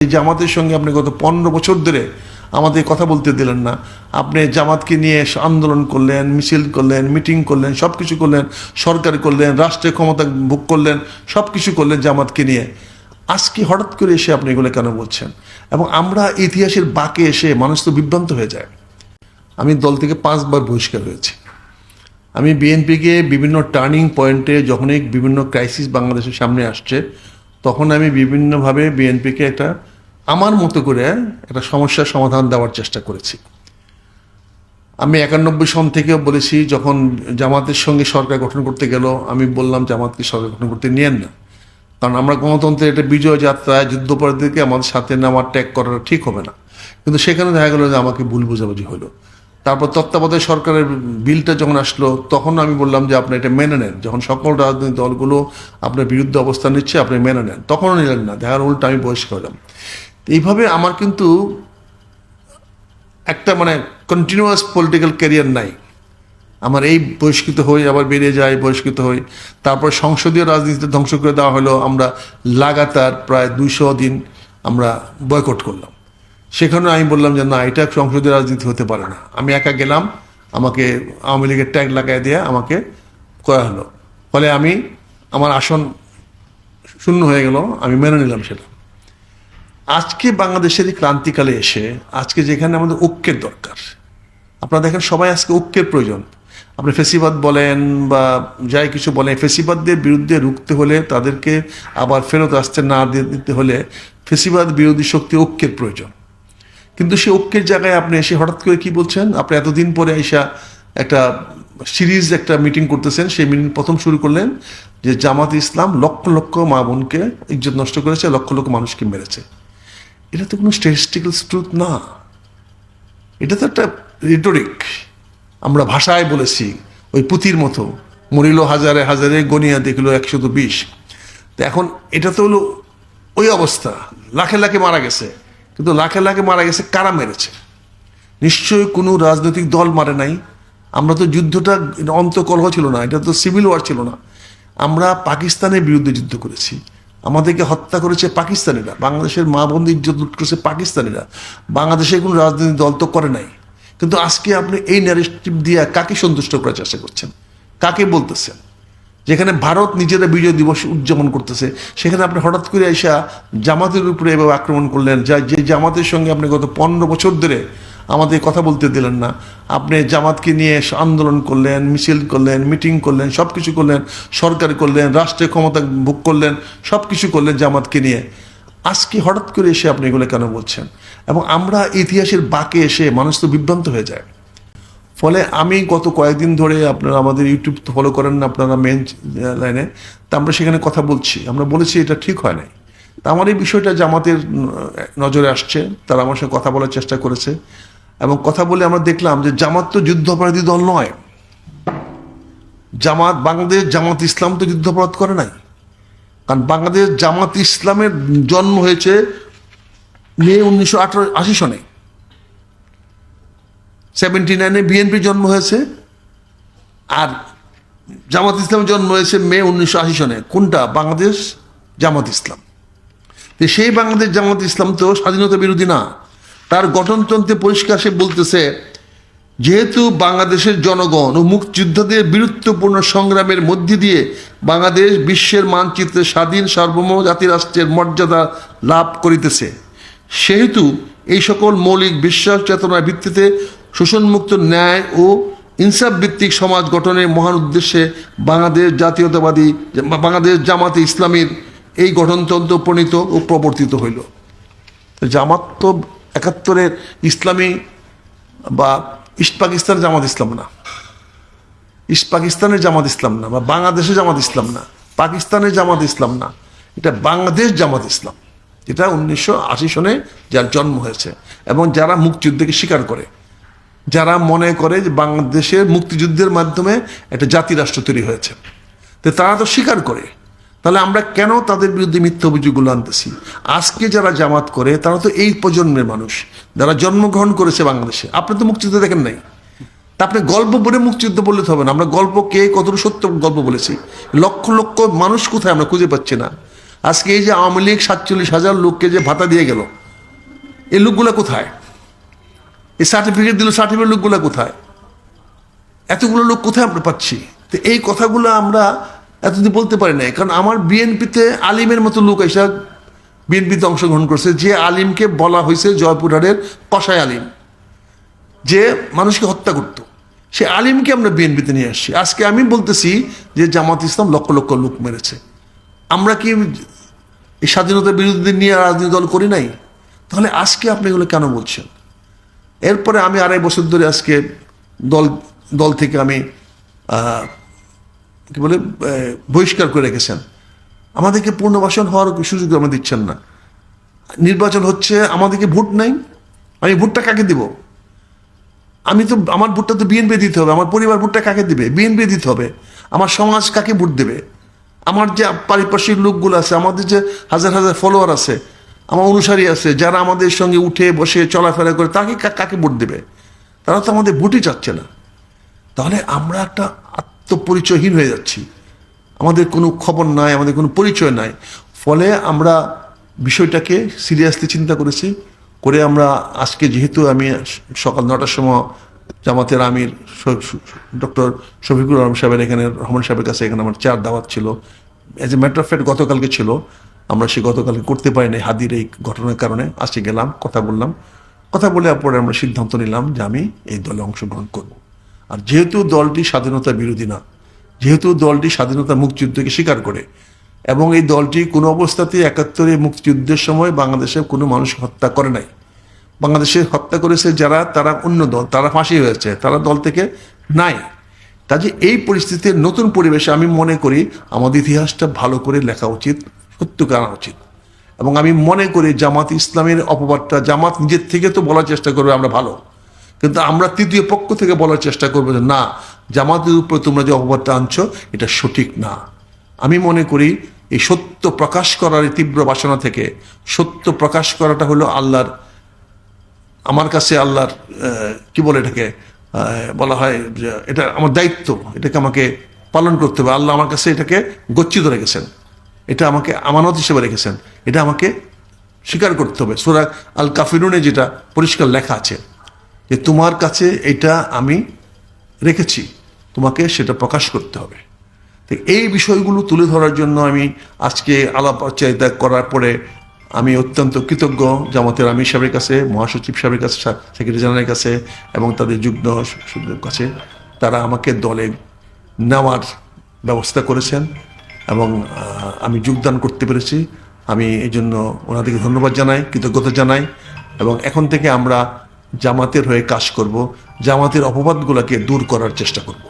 এই জামাতের সঙ্গে আপনি গত পনেরো বছর ধরে আমাদের কথা বলতে দিলেন না। আপনি জামাতকে নিয়ে আন্দোলন করলেন, মিছিল করলেন, মিটিং করলেন সব কিছু করলেন, সরকার করলেন, রাষ্ট্রের ক্ষমতা ভোগ করলেন সব কিছু করলেন জামাতকে নিয়ে। আজকে হঠাৎ করে এসে আপনি এগুলো কেন বলছেন? এবং আমরা ইতিহাসের বাঁকে এসে মানুষ তো বিভ্রান্ত হয়ে যায়। আমি দল থেকে পাঁচবার বহিষ্কার হয়েছি। আমি বিএনপিকে বিভিন্ন টার্নিং পয়েন্টে যখনই বিভিন্ন ক্রাইসিস বাংলাদেশের সামনে আসছে, তখন আমি বিভিন্নভাবে বিএনপিকে একটা আমার মতো করে একটা সমস্যার সমাধান দেওয়ার চেষ্টা করেছি। আমি একানব্বই সন থেকেও বলেছি, যখন জামাতের সঙ্গে সরকার গঠন করতে গেল, আমি বললাম, জামাতকে সরকার গঠন করতে নিয়েন না। কারণ আমরা গণতন্ত্রের একটা বিজয় যাত্রায় যুদ্ধপরাধীকে আমাদের সাথে নেওয়ার ট্যাগ করাটা ঠিক হবে না। কিন্তু সেখানে দেখা গেলো যে আমাকে ভুল বোঝাবুঝি হলো। তারপর তত্ত্বাবধায়ক সরকারের বিলটা যখন আসলো, তখন আমি বললাম যে, আপনি এটা মেনে নেন। যখন সকল রাজনৈতিক দলগুলো আপনার বিরুদ্ধে অবস্থান নিচ্ছে, আপনি মেনে নেন। তখনও নিলেন না। দেখার উল্টা আমি বহিষ্কার হলাম। এইভাবে আমার কিন্তু একটা মানে কন্টিনিউয়াস পলিটিক্যাল ক্যারিয়ার নাই। আমার এই বহিষ্কৃত হই, আবার বেরিয়ে যায়, বহিষ্কৃত হই। তারপর সংসদীয় রাজনীতিতে ধ্বংস করে দেওয়া হলো। আমরা লাগাতার প্রায় দুইশো দিন আমরা বয়কট করলাম। সেখানে আমি বললাম যে, না, এটা সংসদীয় রাজনীতি হতে পারে না। আমি একা গেলাম। আমাকে আওয়ামী লীগের ট্যাগ লাগাই দিয়ে আমাকে করা হলো। ফলে আমি, আমার আসন শূন্য হয়ে গেল, আমি মেনে নিলাম সেটা। আজকে বাংলাদেশের এই ক্রান্তিকালে এসে আজকে যেখানে আমাদের ঐক্যের দরকার। আপনারা দেখেন সবাই আজকে ঐক্যের প্রয়োজন। আপনি ফেসিবাদ বলেন বা যাই কিছু বলেন, ফেসিবাদদের বিরুদ্ধে রুখতে হলে তাদেরকে আবার ফেরত আসতে না দিতে হলে ফেসিবাদ বিরোধী শক্তি ঐক্যের প্রয়োজন। কিন্তু সেই ঐক্যের জায়গায় আপনি এসে হঠাৎ করে কি বলছেন? আপনি এতদিন পরে এসা একটা সিরিজ একটা মিটিং করতেছেন, সেই মিটিং প্রথম শুরু করলেন যে জামাত ইসলাম লক্ষ লক্ষ মা বোনকে ইজ্জত নষ্ট করেছে, লক্ষ লক্ষ মানুষকে মেরেছে। এটা তো কোনো স্ট্যাটিস্টিক্যাল ট্রুথ না। এটা তো একটা রিটোরিক আমরা ভাষায় বলেছি, ওই পুঁতির মতো, মরিল হাজারে হাজারে গনিয়া দেখল একশত বিশ। তো এখন এটা তো হলো ওই অবস্থা, লাখে লাখে মারা গেছে। কিন্তু লাখে লাখে মারা গেছে কারা মেরেছে? নিশ্চয়ই কোনো রাজনৈতিক দল মারে নাই। আমরা তো যুদ্ধটা অন্তকলহ ছিল না, এটা তো সিভিল ওয়ার ছিল না। আমরা পাকিস্তানের বিরুদ্ধে যুদ্ধ করেছি। আমাদেরকে হত্যা করেছে পাকিস্তানিরা। বাংলাদেশের মা বন্ধু ইজ্জত লুট করেছে পাকিস্তানিরা। বাংলাদেশে কোনো রাজনৈতিক দল তো করে নাই। কিন্তু আজকে আপনি এই ন্যারেটিভ দিয়ে কাকে সন্তুষ্ট করার চেষ্টা করছেন? কাকে বলতেছেন? যেখানে ভারত নিজেরা বিজয় দিবস উদযাপন করতেছে, সেখানে আপনি হঠাৎ করে এসা জামাতের উপরে এভাবে আক্রমণ করলেন, যা যে জামাতের সঙ্গে আপনি গত পনেরো বছর ধরে আমাদের কথা বলতে দিলেন না। আপনি জামাতকে নিয়ে আন্দোলন করলেন, মিছিল করলেন, মিটিং করলেন সব কিছু করলেন, সরকার করলেন, রাষ্ট্রের ক্ষমতা ভোগ করলেন সব কিছু করলেন জামাতকে নিয়ে। আজকে হঠাৎ করে এসে আপনি এগুলো কেন বলছেন? এবং আমরা ইতিহাসের বাঁকে এসে মানুষ তো বিভ্রান্ত হয়ে যায়। ফলে আমি গত কয়েকদিন ধরে আপনারা আমাদের ইউটিউব ফলো করেন না আপনারা মেন লাইনে তা আমরা সেখানে কথা বলছি। আমরা বলেছি এটা ঠিক হয় নাই। তা আমার এই বিষয়টা জামাতের নজরে আসছে, তারা আমার সাথে কথা বলার চেষ্টা করেছে। এবং কথা বলে আমরা দেখলাম যে জামাত তো যুদ্ধাপরাধী দল নয়। জামাত, বাংলাদেশ জামাত ইসলাম তো যুদ্ধাপরাধ করে নাই। কারণ বাংলাদেশ জামাত ইসলামের জন্ম হয়েছে মে উনিশশো আঠারো আশি সনে। সেভেন্টি নাইনে বিএনপি জন্ম হয়েছে আর জামাত ইসলামের জন্ম হয়েছে মে উনিশশো আশি সনে। কোনটা? বাংলাদেশ জামাত ইসলাম। সেই বাংলাদেশ জামাত ইসলাম তো স্বাধীনতা বিরোধী না। তার গঠনতন্ত্রে পরিষ্কার সে বলতেছে, যেহেতু বাংলাদেশের জনগণ ও মুক্তিযোদ্ধাদের বীরত্বপূর্ণ সংগ্রামের মধ্যে দিয়ে বাংলাদেশ বিশ্বের মানচিত্রে স্বাধীন সার্বভৌম জাতিরাষ্ট্রের মর্যাদা লাভ করিতেছে, সেহেতু এই সকল মৌলিক বিশ্বাস চেতনার ভিত্তিতে শোষণমুক্ত ন্যায় ও ইনসাফ ভিত্তিক সমাজ গঠনের মহান উদ্দেশ্যে বাংলাদেশ জাতীয়তাবাদী বাংলাদেশ জামাতে ইসলামীর এই গঠনতন্ত্র প্রণীত ও প্রবর্তিত হইল। জামাত তো একাত্তরের ইসলামী বা ইস্ট পাকিস্তানের জামাত ইসলাম না। ইস্ট পাকিস্তানের জামাত ইসলাম না বা বাংলাদেশের জামাত ইসলাম না, পাকিস্তানের জামাত ইসলাম না। এটা বাংলাদেশ জামাত ইসলাম। এটা উনিশশো আশি সনে যার জন্ম হয়েছে এবং যারা মুক্তিযুদ্ধকে স্বীকার করে। যারা মনে করে যে বাংলাদেশের মুক্তিযুদ্ধের মাধ্যমে একটা জাতি রাষ্ট্র তৈরি হয়েছে। তো তারা তো স্বীকার করে। তাহলে আমরা কেন তাদের বিরুদ্ধে মিথ্যা অভিযোগগুলো আনতেছি? আজকে যারা জামাত করে, তারা তো এই প্রজন্মের মানুষ। যারা জন্মগ্রহণ করেছে বাংলাদেশে। আপনি তো মুক্তিযুদ্ধ দেখেন নাই। তা আপনি গল্প বলে মুক্তিযুদ্ধ বললে তো হবে না। আমরা গল্প কে কতটুকু সত্য গল্প বলেছি? লক্ষ লক্ষ মানুষ কোথায় আমরা খুঁজে পাচ্ছি না। আজকে এই যে আওয়ামী লীগ সাতচল্লিশ হাজার লোককে যে ভাতা দিয়ে গেল এই লোকগুলো কোথায়? এই সার্টিফিকেট দিল সার্টিফিকেট লোকগুলো কোথায়? এতগুলো লোক কোথায় আমরা পাচ্ছি? তো এই কথাগুলো আমরা এতদিন বলতে পারি নাই। কারণ আমার বিএনপিতে আলিমের মতো লোক এসে বিএনপিতে অংশগ্রহণ করছে, যে আলিমকে বলা হয়েছে জয়পুরহাটের কষায় আলিম, যে মানুষকে হত্যা করত। সে আলিমকে আমরা বিএনপিতে নিয়ে আসছি। আজকে আমি বলতেছি যে জামাত ইসলাম লক্ষ লক্ষ লোক মেরেছে। আমরা কি এই স্বাধীনতার বিরোধীদের নিয়ে রাজনৈতিক দল করি নাই? তাহলে আজকে আপনি এগুলো কেন বলছেন? এরপরে আমি আড়াই বছর ধরে আজকে দল দল থেকে আমি কি বলে বহিষ্কার করে রেখেছেন। আমাদেরকে পূর্ণবাসন হওয়ার সুযোগ আমরা দিচ্ছেন না। নির্বাচন হচ্ছে, আমাদেরকে ভোট নাই, আমি ভোটটা কাকে দিব? আমি তো, আমার ভোটটা তো বিএনপি দিতে হবে, আমার পরিবার ভোটটা কাকে দিবে? বিএনপি দিতে হবে। আমার সমাজ কাকে ভোট দেবে? আমার যে পারিপার্শ্বিক লোকগুলো আছে, আমাদের যে হাজার হাজার ফলোয়ার আছে, আমার অনুসারী আছে, যারা আমাদের সঙ্গে উঠে বসে চলাফেরা করে, তাকে কাকে ভোট দেবে? তারা তো আমাদের ভোটই চাচ্ছে না। তাহলে আমরা একটা আত্মপরিচয়হীন হয়ে যাচ্ছি। আমাদের কোনো খবর নাই, আমাদের কোনো পরিচয় নাই। ফলে আমরা বিষয়টাকে সিরিয়াসলি চিন্তা করেছি, করে আমরা আজকে যেহেতু আমি সকাল নটার সময় জামাতের আমির ডক্টর শফিকুর রহমান সাহেবের এখানে, রহমান সাহেবের কাছে এখানে আমার চার দাওয়াত ছিল। As a matter of fact গতকালকে ছিল। আমরা সে গতকালকে করতে পারিনি হাদির এই ঘটনার কারণে। আজকে গেলাম, কথা বললাম। কথা বলে পরে আমরা সিদ্ধান্ত নিলাম যে আমি এই দলে অংশগ্রহণ করব। আর যেহেতু দলটি স্বাধীনতা বিরোধী না, যেহেতু দলটি স্বাধীনতা মুক্তিযুদ্ধকে স্বীকার করে, এবং এই দলটি কোনো অবস্থাতে একাত্তরে মুক্তিযুদ্ধের সময় বাংলাদেশে কোনো মানুষ হত্যা করে নাই। বাংলাদেশে হত্যা করেছে যারা, তারা অন্য দল, তারা ফাঁসি হয়েছে, তারা দল থেকে নাই। কাজে এই পরিস্থিতির নতুন পরিবেশে আমি মনে করি আমাদের ইতিহাসটা ভালো করে লেখা উচিত, সত্যকে আনা উচিত। এবং আমি মনে করি জামাত ইসলামের অপবাদটা, জামাত নিজের থেকে তো বলার চেষ্টা করবে, আমরা ভালো। কিন্তু আমরা তৃতীয় পক্ষ থেকে বলার চেষ্টা করব যে না, জামাতের উপরে তোমরা যে অপবাদটা আনছো এটা সঠিক না। আমি মনে করি এই সত্য প্রকাশ করার এই তীব্র বাসনা থেকে, সত্য প্রকাশ করাটা হলো আল্লাহর, আমার কাছে আল্লাহর কি বলে এটাকে বলা হয় এটা আমার দায়িত্ব, এটাকে আমাকে পালন করতে হবে। আল্লাহ আমার কাছে এটাকে গচ্ছিত রেখেছেন। এটা আমাকে আমানত হিসেবে রেখেছেন। এটা আমাকে স্বীকার করতে হবে। সুরা আল কাফিরুনে যেটা পরিষ্কার লেখা আছে। যে তোমার কাছে এটা আমি রেখেছি, তোমাকে সেটা প্রকাশ করতে হবে। তো এই বিষয়গুলো তুলে ধরার জন্য আমি আজকে আলাপ চাহিদা করার পরে আমি অত্যন্ত কৃতজ্ঞ জামাতের আমির সাহেবের কাছে, মহাসচিব সাহেবের কাছে, সেক্রেটারি জেনারেলের কাছে এবং তাদের যুগ্ম কাছে। তারা আমাকে দলে নেওয়ার ব্যবস্থা করেছেন এবং আমি যোগদান করতে পেরেছি। আমি এই জন্য ওনাদেরকে ধন্যবাদ জানাই, কৃতজ্ঞতা জানাই এবং এখন থেকে আমরা জামাতের হয়ে কাজ করব জামাতের অপবাদগুলোকে দূর করার চেষ্টা করব।